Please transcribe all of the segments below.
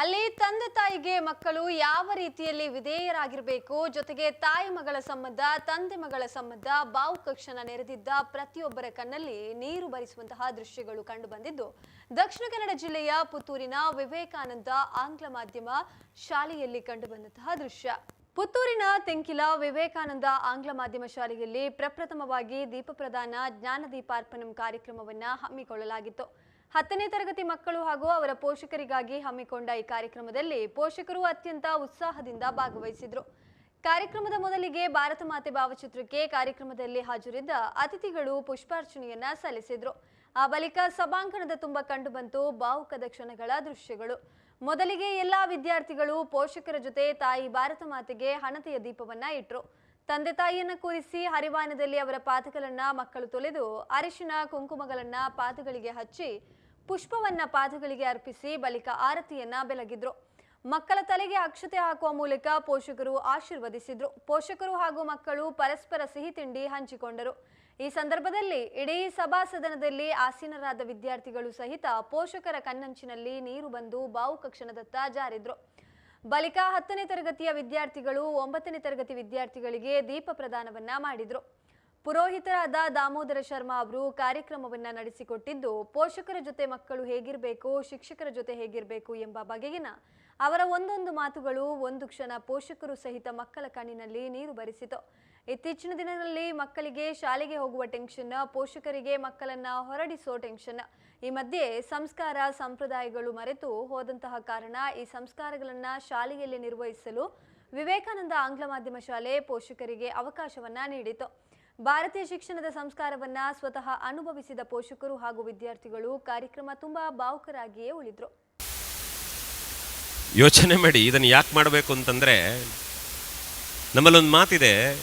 ಅಲ್ಲಿ ತಂದೆ ತಾಯಿಗೆ ಮಕ್ಕಳು ಯಾವ ರೀತಿಯಲ್ಲಿ ವಿಧೇಯರಾಗಿರಬೇಕು, ಜೊತೆಗೆ ತಾಯಿ ಮಗಳ ಸಂಬಂಧ, ತಂದೆ ಮಗಳ ಸಂಬಂಧ ಬಾವುಕಕ್ಷಣ ನೆರೆದಿದ್ದ ಪ್ರತಿಯೊಬ್ಬರ ಕಣ್ಣಲ್ಲಿ ನೀರು ಬರಿಸುವಂತಹ ದೃಶ್ಯಗಳು ಕಂಡು ಬಂದಿದ್ದು. ದಕ್ಷಿಣ ಕನ್ನಡ ಜಿಲ್ಲೆಯ ಪುತ್ತೂರಿನ ವಿವೇಕಾನಂದ ಆಂಗ್ಲ ಮಾಧ್ಯಮ ಶಾಲೆಯಲ್ಲಿ ಕಂಡುಬಂದಂತಹ ದೃಶ್ಯ. ಪುತ್ತೂರಿನ ತೆಂಕಿಲ ವಿವೇಕಾನಂದ ಆಂಗ್ಲ ಮಾಧ್ಯಮ ಶಾಲೆಯಲ್ಲಿ ಪ್ರಪ್ರಥಮವಾಗಿ ದೀಪ ಪ್ರದಾನ ಜ್ಞಾನ ದೀಪಾರ್ಪಣಂ ಕಾರ್ಯಕ್ರಮವನ್ನು ಹಮ್ಮಿಕೊಳ್ಳಲಾಗಿತ್ತು. ಹತ್ತನೇ ತರಗತಿ ಮಕ್ಕಳು ಹಾಗೂ ಅವರ ಪೋಷಕರಿಗಾಗಿ ಹಮ್ಮಿಕೊಂಡ ಈ ಕಾರ್ಯಕ್ರಮದಲ್ಲಿ ಪೋಷಕರು ಅತ್ಯಂತ ಉತ್ಸಾಹದಿಂದ ಭಾಗವಹಿಸಿದ್ರು. ಕಾರ್ಯಕ್ರಮದ ಮೊದಲಿಗೆ ಭಾರತ ಮಾತೆ ಭಾವಚಿತ್ರಕ್ಕೆ ಕಾರ್ಯಕ್ರಮದಲ್ಲಿ ಹಾಜರಿದ್ದ ಅತಿಥಿಗಳು ಪುಷ್ಪಾರ್ಚನೆಯನ್ನ ಸಲ್ಲಿಸಿದ್ರು. ಆ ಬಳಿಕ ಸಭಾಂಗಣದ ತುಂಬ ಕಂಡುಬಂತು ಭಾವುಕದ ಕ್ಷಣಗಳ ದೃಶ್ಯಗಳು. ಮೊದಲಿಗೆ ಎಲ್ಲಾ ವಿದ್ಯಾರ್ಥಿಗಳು ಪೋಷಕರ ಜೊತೆ ತಾಯಿ ಭಾರತ ಮಾತೆಗೆ ಹಣತೆಯ ದೀಪವನ್ನ ಇಟ್ರು. ತಂದೆ ತಾಯಿಯನ್ನ ಕೂರಿಸಿ ಹರಿವಾನದಲ್ಲಿ ಅವರ ಪಾದಗಳನ್ನ ಮಕ್ಕಳು ತೊಳೆದು ಅರಿಶಿನ ಕುಂಕುಮಗಳನ್ನ ಪಾದಗಳಿಗೆ ಹಚ್ಚಿ ಪುಷ್ಪವನ್ನ ಪಾದಗಳಿಗೆ ಅರ್ಪಿಸಿ ಬಳಿಕ ಆರತಿಯನ್ನ ಬೆಳಗಿದ್ರು. ಮಕ್ಕಳ ತಲೆಗೆ ಅಕ್ಷತೆ ಹಾಕುವ ಮೂಲಕ ಪೋಷಕರು ಆಶೀರ್ವದಿಸಿದ್ರು. ಪೋಷಕರು ಹಾಗೂ ಮಕ್ಕಳು ಪರಸ್ಪರ ಸಿಹಿ ತಿಂಡಿ ಹಂಚಿಕೊಂಡರು. ಈ ಸಂದರ್ಭದಲ್ಲಿ ಇಡೀ ಸಭಾ ಸದನದಲ್ಲಿ ಆಸೀನರಾದ ವಿದ್ಯಾರ್ಥಿಗಳು ಸಹಿತ ಪೋಷಕರ ಕಣ್ಣಂಚಿನಲ್ಲಿ ನೀರು ಬಂದು ಭಾವುಕ ಕ್ಷಣದತ್ತ ಜಾರಿದ್ರು. ಬಳಿಕ ಹತ್ತನೇ ತರಗತಿಯ ವಿದ್ಯಾರ್ಥಿಗಳು ಒಂಬತ್ತನೇ ತರಗತಿ ವಿದ್ಯಾರ್ಥಿಗಳಿಗೆ ದೀಪ ಪ್ರದಾನವನ್ನ ಮಾಡಿದ್ರು. ಪುರೋಹಿತರಾದ ದಾಮೋದರ ಶರ್ಮಾ ಅವರು ಕಾರ್ಯಕ್ರಮವನ್ನ ನಡೆಸಿಕೊಟ್ಟಿದ್ದು, ಪೋಷಕರ ಜೊತೆ ಮಕ್ಕಳು ಹೇಗಿರಬೇಕು, ಶಿಕ್ಷಕರ ಜೊತೆ ಹೇಗಿರಬೇಕು ಎಂಬ ಬಗೆಗಿನ ಅವರ ಒಂದೊಂದು ಮಾತುಗಳು ಒಂದು ಕ್ಷಣ ಪೋಷಕರು ಸಹಿತ ಮಕ್ಕಳ ಕಣ್ಣಿನಲ್ಲಿ ನೀರು ಬರಿಸಿತು. ಇತ್ತೀಚಿನ ದಿನದಲ್ಲಿ ಮಕ್ಕಳಿಗೆ ಶಾಲೆಗೆ ಹೋಗುವ ಟೆನ್ಷನ್ ಪೋಷಕರಿಗೆ ಮಕ್ಕಳನ್ನ ಹೊರಡಿಸೋ ಟೆನ್ಷನ್ ಈ ಮಧ್ಯೆ ಸಂಸ್ಕಾರ ಸಂಪ್ರದಾಯಗಳು ಮರೆತು ಹೋದಂತಹ ಕಾರಣ ಈ ಸಂಸ್ಕಾರಗಳನ್ನ ಶಾಲೆಯಲ್ಲಿ ನಿರ್ವಹಿಸಲು ವಿವೇಕಾನಂದ ಆಂಗ್ಲ ಮಾಧ್ಯಮ ಶಾಲೆ ಪೋಷಕರಿಗೆ ಅವಕಾಶವನ್ನ ನೀಡಿತು. ಭಾರತೀಯ ಶಿಕ್ಷಣದ ಸಂಸ್ಕಾರವನ್ನ ಸ್ವತಃ ಅನುಭವಿಸಿದ ಪೋಷಕರು ಹಾಗೂ ವಿದ್ಯಾರ್ಥಿಗಳು ಕಾರ್ಯಕ್ರಮ ತುಂಬಾ ಭಾವುಕರಾಗಿಯೇ ಉಳಿದ್ರು. ಯೋಚನೆ ಮಾಡಿ, ಇದನ್ನು ಯಾಕೆ ಮಾಡಬೇಕು ಅಂತಂದರೆ, ನಮ್ಮಲ್ಲೊಂದು ಮಾತಿದೆ,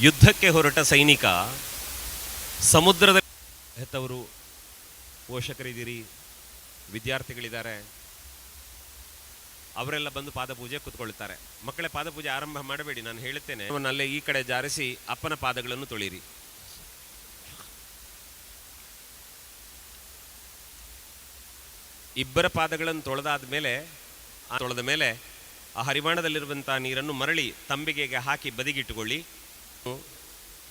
ಯುದ್ಧಕ್ಕೆ ಹೊರಟ ಸೈನಿಕ, ಸಮುದ್ರದ ಹೆತ್ತವರು ಪೋಷಕರಿದ್ದೀರಿ, ವಿದ್ಯಾರ್ಥಿಗಳಿದ್ದಾರೆ. ಅವರೆಲ್ಲ ಬಂದು ಪಾದಪೂಜೆ ಕೂತ್ಕೊಳ್ತಾರೆ ಮಕ್ಕಳೇ, ಪಾದಪೂಜೆ ಆರಂಭ ಮಾಡಬೇಡಿ, ನಾನು ಹೇಳುತ್ತೇನೆ. ಅವನಲ್ಲೇ ಈ ಕಡೆ ಜಾರಿಸಿ ಅಪ್ಪನ ಪಾದಗಳನ್ನು ತೊಳೀರಿ. ಇಬ್ಬರ ಪಾದಗಳನ್ನು ತೊಳೆದಾದ ಮೇಲೆ ತೊಳೆದ ಮೇಲೆ, ಆ ಹರಿವಾಣದಲ್ಲಿರುವಂಥ ನೀರನ್ನು ಮರಳಿ ತಂಬಿಗೆಗೆ ಹಾಕಿ ಬದಿಗಿಟ್ಟುಕೊಳ್ಳಿ.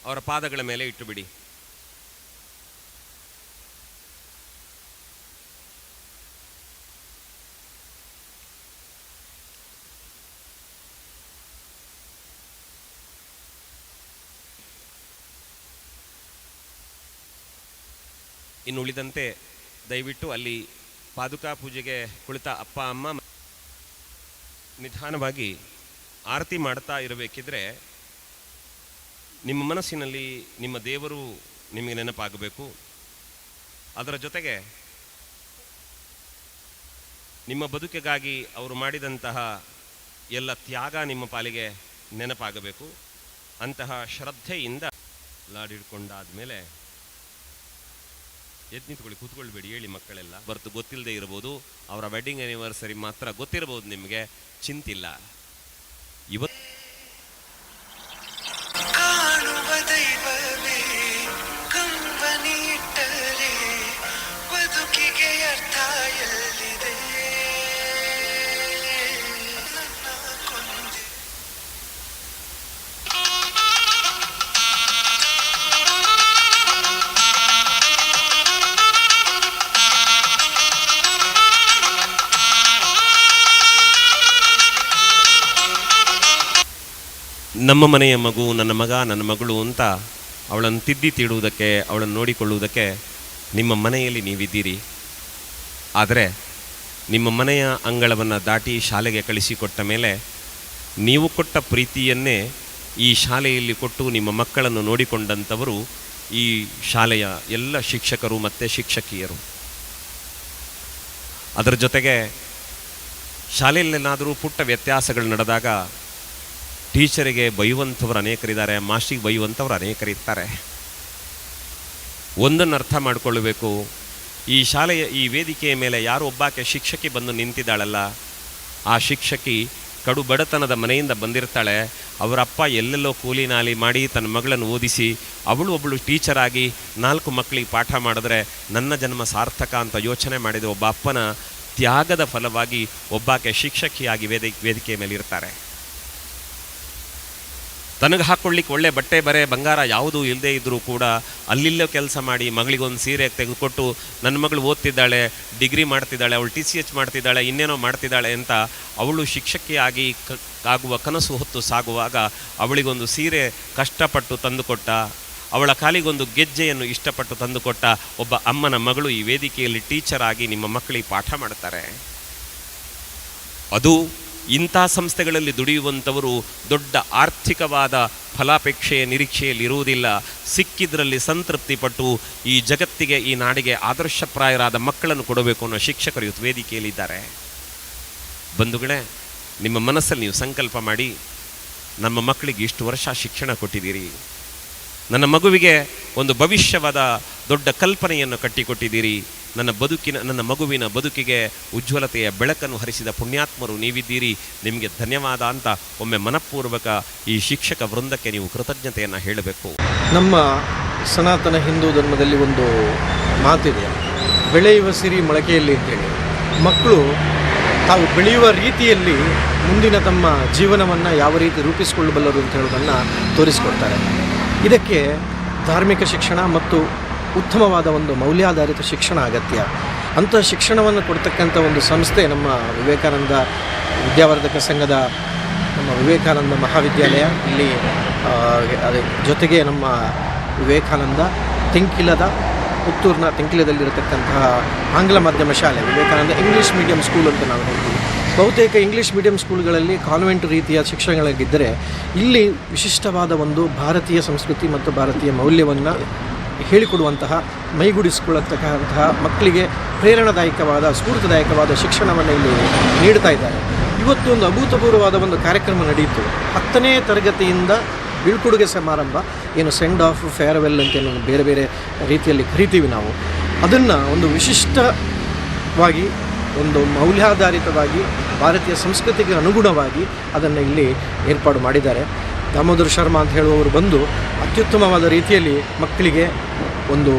ಅವರ ಪಾದಗಳ ಮೇಲೆ ಇಟ್ಟುಬಿಡಿ. ಇನ್ನು ಉಳಿದಂತೆ ದಯವಿಟ್ಟು ಅಲ್ಲಿ ಪಾದುಕಾ ಪೂಜೆಗೆ ಕುಳಿತ ಅಪ್ಪ, ಅಮ್ಮ ನಿಧಾನವಾಗಿ ಆರತಿ ಮಾಡ್ತಾ ಇರಬೇಕಿದ್ರೆ ನಿಮ್ಮ ಮನಸ್ಸಿನಲ್ಲಿ ನಿಮ್ಮ ದೇವರು ನಿಮಗೆ ನೆನಪಾಗಬೇಕು. ಅದರ ಜೊತೆಗೆ ನಿಮ್ಮ ಬದುಕಿಗಾಗಿ ಅವರು ಮಾಡಿದಂತಹ ಎಲ್ಲ ತ್ಯಾಗ ನಿಮ್ಮ ಪಾಲಿಗೆ ನೆನಪಾಗಬೇಕು. ಅಂತಹ ಶ್ರದ್ಧೆಯಿಂದ ಲಾಡಿಡ್ಕೊಂಡಾದ ಮೇಲೆ ಎದ್ದು ನಿಂತ್ಕೊಳ್ಳಿ, ಕೂತ್ಕೊಳ್ಬೇಡಿ, ಹೇಳಿ ಮಕ್ಕಳೆಲ್ಲ. ಬರ್ತು ಗೊತ್ತಿಲ್ಲದೆ ಇರ್ಬೋದು. ಅವರ ವೆಡ್ಡಿಂಗ್ ಆ್ಯನಿವರ್ಸರಿ ಮಾತ್ರ ಗೊತ್ತಿರ್ಬೋದು ನಿಮಗೆ. ಚಿಂತಿಲ್ಲ. ನಮ್ಮ ಮನೆಯ ಮಗು, ನನ್ನ ಮಗ, ನನ್ನ ಮಗಳು ಅಂತ ಅವಳನ್ನು ತಿದ್ದಿ ತೀಡುವುದಕ್ಕೆ, ಅವಳನ್ನು ನೋಡಿಕೊಳ್ಳುವುದಕ್ಕೆ ನಿಮ್ಮ ಮನೆಯಲ್ಲಿ ನೀವಿದ್ದೀರಿ. ಆದರೆ ನಿಮ್ಮ ಮನೆಯ ಅಂಗಳವನ್ನು ದಾಟಿ ಶಾಲೆಗೆ ಕಳಿಸಿಕೊಟ್ಟ ಮೇಲೆ ನೀವು ಕೊಟ್ಟ ಪ್ರೀತಿಯನ್ನೇ ಈ ಶಾಲೆಯಲ್ಲಿ ಕೊಟ್ಟು ನಿಮ್ಮ ಮಕ್ಕಳನ್ನು ನೋಡಿಕೊಂಡಂಥವರು ಈ ಶಾಲೆಯ ಎಲ್ಲ ಶಿಕ್ಷಕರು ಮತ್ತು ಶಿಕ್ಷಕಿಯರು. ಅದರ ಜೊತೆಗೆ ಶಾಲೆಯಲ್ಲೇನಾದರೂ ಪುಟ್ಟ ವ್ಯತ್ಯಾಸಗಳು ನಡೆದಾಗ ಟೀಚರಿಗೆ ಬೈಯುವಂಥವ್ರು ಅನೇಕರಿದ್ದಾರೆ, ಮಾಸ್ಟಿಗೆ ಬೈಯುವಂಥವ್ರು ಅನೇಕರಿರ್ತಾರೆ. ಒಂದನ್ನು ಅರ್ಥ ಮಾಡಿಕೊಳ್ಳಬೇಕು. ಈ ಶಾಲೆಯ, ಈ ವೇದಿಕೆಯ ಮೇಲೆ ಯಾರು ಒಬ್ಬಾಕೆ ಶಿಕ್ಷಕಿ ಬಂದು ನಿಂತಿದ್ದಾಳಲ್ಲ, ಆ ಶಿಕ್ಷಕಿ ಕಡು ಬಡತನದ ಮನೆಯಿಂದ ಬಂದಿರ್ತಾಳೆ. ಅವರಪ್ಪ ಎಲ್ಲೆಲ್ಲೋ ಕೂಲಿ ನಾಲಿ ಮಾಡಿ ತನ್ನ ಮಗಳನ್ನು ಓದಿಸಿ, ಅವಳು ಒಬ್ಬಳು ಟೀಚರ್ ಆಗಿ ನಾಲ್ಕು ಮಕ್ಕಳಿಗೆ ಪಾಠ ಮಾಡಿದ್ರೆ ನನ್ನ ಜನ್ಮ ಸಾರ್ಥಕ ಅಂತ ಯೋಚನೆ ಮಾಡಿದ ಒಬ್ಬ ಅಪ್ಪನ ತ್ಯಾಗದ ಫಲವಾಗಿ ಒಬ್ಬಾಕೆ ಶಿಕ್ಷಕಿಯಾಗಿ ವೇದಿ, ವೇದಿಕೆಯ ಮೇಲೆ ಇರ್ತಾರೆ ತನಗೆ ಹಾಕ್ಕೊಳ್ಳಿಕ್ಕೆ ಒಳ್ಳೆ ಬಟ್ಟೆ, ಬರೆ, ಬಂಗಾರ ಯಾವುದೂ ಇಲ್ಲದೆ ಇದ್ದರೂ ಕೂಡ ಅಲ್ಲಿಲ್ಲೋ ಕೆಲಸ ಮಾಡಿ ಮಗಳಿಗೊಂದು ಸೀರೆ ತೆಗೆದುಕೊಟ್ಟು ನನ್ನ ಮಗಳು ಓದ್ತಿದ್ದಾಳೆ, ಡಿಗ್ರಿ ಮಾಡ್ತಿದ್ದಾಳೆ, ಅವಳು ಟಿ ಸಿ ಎಚ್ ಮಾಡ್ತಿದ್ದಾಳೆ, ಇನ್ನೇನೋ ಮಾಡ್ತಿದ್ದಾಳೆ ಅಂತ ಅವಳು ಶಿಕ್ಷಕಿಯಾಗಿ ಕ, ಆಗುವ ಕನಸು ಹೊತ್ತು ಸಾಗುವಾಗ ಅವಳಿಗೊಂದು ಸೀರೆ ಕಷ್ಟಪಟ್ಟು ತಂದುಕೊಟ್ಟ, ಅವಳ ಕಾಲಿಗೊಂದು ಗೆಜ್ಜೆಯನ್ನು ಇಷ್ಟಪಟ್ಟು ತಂದುಕೊಟ್ಟ ಒಬ್ಬ ಅಮ್ಮನ ಮಗಳು ಈ ವೇದಿಕೆಯಲ್ಲಿ ಟೀಚರ್ ಆಗಿ ನಿಮ್ಮ ಮಕ್ಕಳಿಗೆ ಪಾಠ ಮಾಡ್ತಾರೆ. ಅದು ಇಂಥ ಸಂಸ್ಥೆಗಳಲ್ಲಿ ದುಡಿಯುವಂಥವರು ದೊಡ್ಡ ಆರ್ಥಿಕವಾದ ಫಲಾಪೇಕ್ಷೆಯ ನಿರೀಕ್ಷೆಯಲ್ಲಿ ಇರುವುದಿಲ್ಲ ಸಿಕ್ಕಿದ್ರಲ್ಲಿ ಸಂತೃಪ್ತಿ ಪಟ್ಟು ಈ ಜಗತ್ತಿಗೆ, ಈ ನಾಡಿಗೆ ಆದರ್ಶಪ್ರಾಯರಾದ ಮಕ್ಕಳನ್ನು ಕೊಡಬೇಕು ಅನ್ನೋ ಶಿಕ್ಷಕರು ಇವತ್ತು ವೇದಿಕೆಯಲ್ಲಿದ್ದಾರೆ. ಬಂಧುಗಳೇ, ನಿಮ್ಮ ಮನಸ್ಸಲ್ಲಿ ನೀವು ಸಂಕಲ್ಪ ಮಾಡಿ, ನಮ್ಮ ಮಕ್ಕಳಿಗೆ ಇಷ್ಟು ವರ್ಷ ಶಿಕ್ಷಣ ಕೊಟ್ಟಿದ್ದೀರಿ. ನನ್ನ ಮಗುವಿಗೆ ಒಂದು ಭವಿಷ್ಯವಾದ ದೊಡ್ಡ ಕಲ್ಪನೆಯನ್ನು ಕಟ್ಟಿಕೊಟ್ಟಿದ್ದೀರಿ. ನನ್ನ ಬದುಕಿನ, ನನ್ನ ಮಗುವಿನ ಬದುಕಿಗೆ ಉಜ್ವಲತೆಯ ಬೆಳಕನ್ನು ಹರಿಸಿದ ಪುಣ್ಯಾತ್ಮರು ನೀವಿದ್ದೀರಿ. ನಿಮಗೆ ಧನ್ಯವಾದ ಅಂತ ಒಮ್ಮೆ ಮನಪೂರ್ವಕ ಈ ಶಿಕ್ಷಕ ವೃಂದಕ್ಕೆ ನೀವು ಕೃತಜ್ಞತೆಯನ್ನು ಹೇಳಬೇಕು. ನಮ್ಮ ಸನಾತನ ಹಿಂದೂ ಧರ್ಮದಲ್ಲಿ ಒಂದು ಮಾತಿದೆ. ಬೆಳೆಯುವ ಸಿರಿ ಮೊಳಕೆಯಲ್ಲಿ ಅಂತೇಳಿ. ಮಕ್ಕಳು ತಾವು ಬೆಳೆಯುವ ರೀತಿಯಲ್ಲಿ ಮುಂದಿನ ತಮ್ಮ ಜೀವನವನ್ನು ಯಾವ ರೀತಿ ರೂಪಿಸಿಕೊಳ್ಳಬಲ್ಲರು ಅಂತ ಹೇಳೋದನ್ನು ತೋರಿಸ್ಕೊಡ್ತಾರೆ. ಇದಕ್ಕೆ ಧಾರ್ಮಿಕ ಶಿಕ್ಷಣ ಮತ್ತು ಉತ್ತಮವಾದ ಒಂದು ಮೌಲ್ಯಾಧಾರಿತ ಶಿಕ್ಷಣ ಅಗತ್ಯ. ಅಂಥ ಶಿಕ್ಷಣವನ್ನು ಕೊಡ್ತಕ್ಕಂಥ ಒಂದು ಸಂಸ್ಥೆ ನಮ್ಮ ವಿವೇಕಾನಂದ ವಿದ್ಯಾವರ್ಧಕ ಸಂಘದ ನಮ್ಮ ವಿವೇಕಾನಂದ ಮಹಾವಿದ್ಯಾಲಯ. ಇಲ್ಲಿ ಜೊತೆಗೆ ನಮ್ಮ ವಿವೇಕಾನಂದ ತೆಂಕಿಲದ, ಪುತ್ತೂರಿನ ತೆಂಕಿಲದಲ್ಲಿರತಕ್ಕಂತಹ ಆಂಗ್ಲ ಮಾಧ್ಯಮ ಶಾಲೆ, ವಿವೇಕಾನಂದ ಇಂಗ್ಲೀಷ್ ಮೀಡಿಯಂ ಸ್ಕೂಲ್ ಅಂತ ನಾವು ಹೇಳ್ತೀವಿ. ಬಹುತೇಕ ಇಂಗ್ಲೀಷ್ ಮೀಡಿಯಂ ಸ್ಕೂಲ್ಗಳಲ್ಲಿ ಕಾನ್ವೆಂಟ್ ರೀತಿಯ ಶಿಕ್ಷಣಗಳಾಗಿದ್ದರೆ ಇಲ್ಲಿ ವಿಶಿಷ್ಟವಾದ ಒಂದು ಭಾರತೀಯ ಸಂಸ್ಕೃತಿ ಮತ್ತು ಭಾರತೀಯ ಮೌಲ್ಯವನ್ನು ಹೇಳಿಕೊಡುವಂತಹ, ಮೈಗೂಡಿಸಿಕೊಳ್ಳತಕ್ಕಂತಹ ಮಕ್ಕಳಿಗೆ ಪ್ರೇರಣಾದಾಯಕವಾದ, ಸ್ಫೂರ್ತಿದಾಯಕವಾದ ಶಿಕ್ಷಣವನ್ನು ಇಲ್ಲಿ ನೀಡ್ತಾ ಇದ್ದಾರೆ. ಇವತ್ತು ಒಂದು ಅಭೂತಪೂರ್ವವಾದ ಒಂದು ಕಾರ್ಯಕ್ರಮ ನಡೆಯಿತು. ಹತ್ತನೇ ತರಗತಿಯಿಂದ ಬೀಳ್ಕೊಡುಗೆ ಸಮಾರಂಭ, ಏನು ಸೆಂಡ್ ಆಫ್ ಫೇರ್ವೆಲ್ ಅಂತ ಏನು ಬೇರೆ ಬೇರೆ ರೀತಿಯಲ್ಲಿ ಕರಿತೀವಿ ನಾವು. ಅದನ್ನು ಒಂದು ವಿಶಿಷ್ಟವಾಗಿ, ಒಂದು ಮೌಲ್ಯಾಧಾರಿತವಾಗಿ, ಭಾರತೀಯ ಸಂಸ್ಕೃತಿಗೆ ಅನುಗುಣವಾಗಿ ಅದನ್ನು ಇಲ್ಲಿ ಏರ್ಪಾಡು ಮಾಡಿದ್ದಾರೆ. ದಾಮೋದರ ಶರ್ಮಾ ಅಂತ ಹೇಳುವವರು ಬಂದು ಅತ್ಯುತ್ತಮವಾದ ರೀತಿಯಲ್ಲಿ ಮಕ್ಕಳಿಗೆ ಒಂದು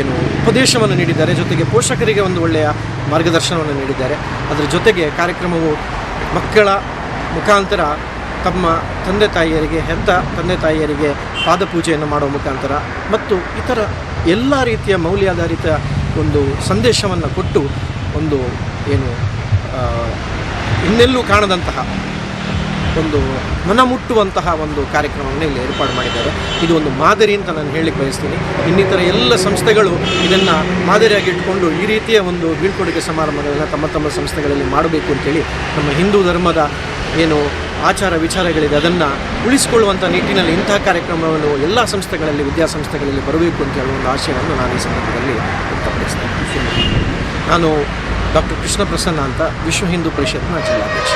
ಏನು ಉಪದೇಶವನ್ನು ನೀಡಿದ್ದಾರೆ. ಜೊತೆಗೆ ಪೋಷಕರಿಗೆ ಒಂದು ಒಳ್ಳೆಯ ಮಾರ್ಗದರ್ಶನವನ್ನು ನೀಡಿದ್ದಾರೆ. ಅದರ ಜೊತೆಗೆ ಕಾರ್ಯಕ್ರಮವು ಮಕ್ಕಳ ಮುಖಾಂತರ ತಮ್ಮ ತಂದೆ ತಾಯಿಯರಿಗೆ ಹೆತ್ತ ತಂದೆ ತಾಯಿಯರಿಗೆ ಪಾದಪೂಜೆಯನ್ನು ಮಾಡುವ ಮುಖಾಂತರ ಮತ್ತು ಇತರ ಎಲ್ಲ ರೀತಿಯ ಮೌಲ್ಯಾಧಾರಿತ ಒಂದು ಸಂದೇಶವನ್ನು ಕೊಟ್ಟು ಒಂದು, ಏನು ಇನ್ನೆಲ್ಲೂ ಕಾಣದಂತಹ ಒಂದು ಮನಮುಟ್ಟುವಂತಹ ಒಂದು ಕಾರ್ಯಕ್ರಮವನ್ನು ಇಲ್ಲಿ ಏರ್ಪಾಡು ಮಾಡಿದ್ದಾರೆ. ಇದು ಒಂದು ಮಾದರಿ ಅಂತ ನಾನು ಹೇಳಲಿಕ್ಕೆ ಬಯಸ್ತೀನಿ. ಇನ್ನಿತರ ಎಲ್ಲ ಸಂಸ್ಥೆಗಳು ಇದನ್ನು ಮಾದರಿಯಾಗಿ ಇಟ್ಕೊಂಡು ಈ ರೀತಿಯ ಒಂದು ಬೀಳ್ಕೊಡುಗೆ ಸಮಾರಂಭಗಳನ್ನು ತಮ್ಮ ತಮ್ಮ ಸಂಸ್ಥೆಗಳಲ್ಲಿ ಮಾಡಬೇಕು ಅಂತೇಳಿ ನಮ್ಮ ಹಿಂದೂ ಧರ್ಮದ ಏನು ಆಚಾರ ವಿಚಾರಗಳಿದೆ, ಅದನ್ನು ಉಳಿಸಿಕೊಳ್ಳುವಂಥ ನಿಟ್ಟಿನಲ್ಲಿ ಇಂತಹ ಕಾರ್ಯಕ್ರಮವನ್ನು ಎಲ್ಲ ಸಂಸ್ಥೆಗಳಲ್ಲಿ, ವಿದ್ಯಾಸಂಸ್ಥೆಗಳಲ್ಲಿ ಬರಬೇಕು ಅಂತ ಹೇಳುವ ಒಂದು ಆಶಯವನ್ನು ನಾನು ಈ ಸಂದರ್ಭದಲ್ಲಿ ವ್ಯಕ್ತಪಡಿಸ್ತೇನೆ. ನಾನು ಡಾಕ್ಟರ್ ಕೃಷ್ಣ ಪ್ರಸನ್ನ ಅಂತ ವಿಶ್ವ ಹಿಂದೂ ಪರಿಷತ್ನ ಜಿಲ್ಲಾಧ್ಯಕ್ಷ.